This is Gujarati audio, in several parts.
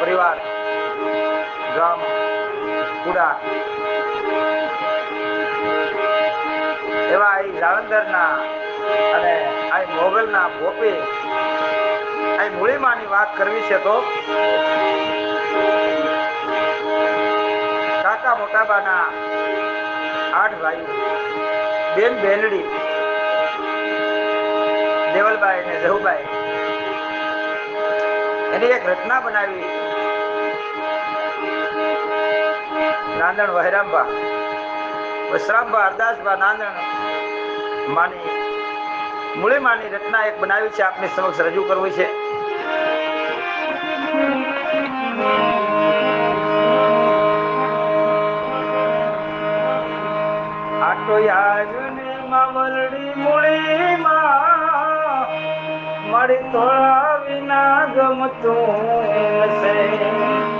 પરિવાર, ગામ, કુડા. એવા અહીં જાલંધરના અને અહીં મોગલના ગોપી. અહીં મૂળીમાની વાત કરવી છે તો? કાકા મોટાબાના આઠ ભાઈઓ બેન બેનડી દેવલભાઈ ને જહુબાઈ. એની એક રચના બનાવી નાંદણ વહેરામબા વસરામબા અરદાસબા, નાંદણ. માની, મૂળી માની રચના એક બનાવી છે, આપની સમક્ષ રજૂ કરવી છે. આટો યાજને માવલડી મૂળી માં મળી તોળા વિના ગમતું છે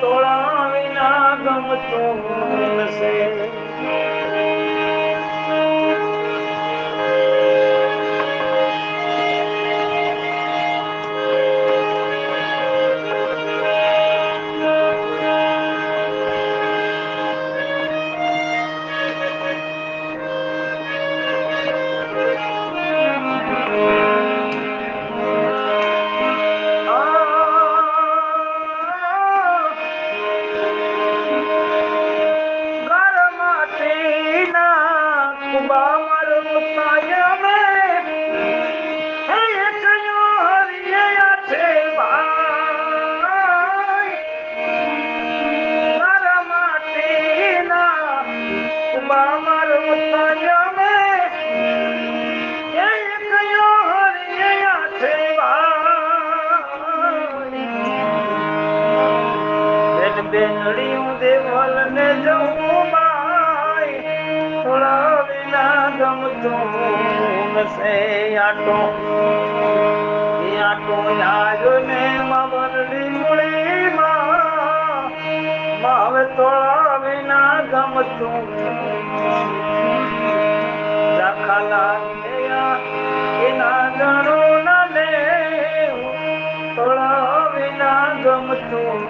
તોળા વિના ગમતું છે બેનડીયું દેવલ ને બાઈ થોડા વિના ગમતું નસે આટો. આટો આજો ને માવરડી મૂળી માં માવે થોડા વિના ગમતું રાખા લાગ્યા એના ગણો ના ને થોડા વિના ગમતું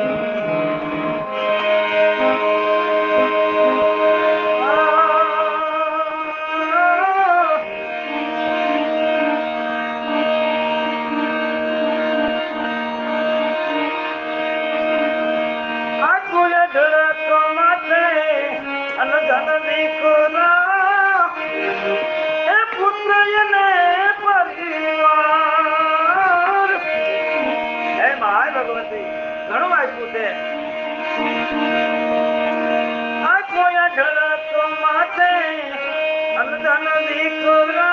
ઘણું આપ્યું છે. આ કોઈ ઢળતો માટે અનધન દીકરા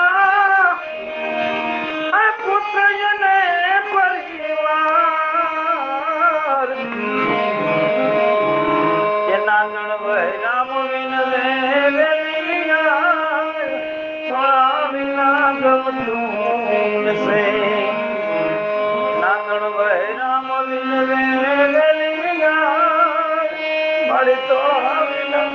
توهان مل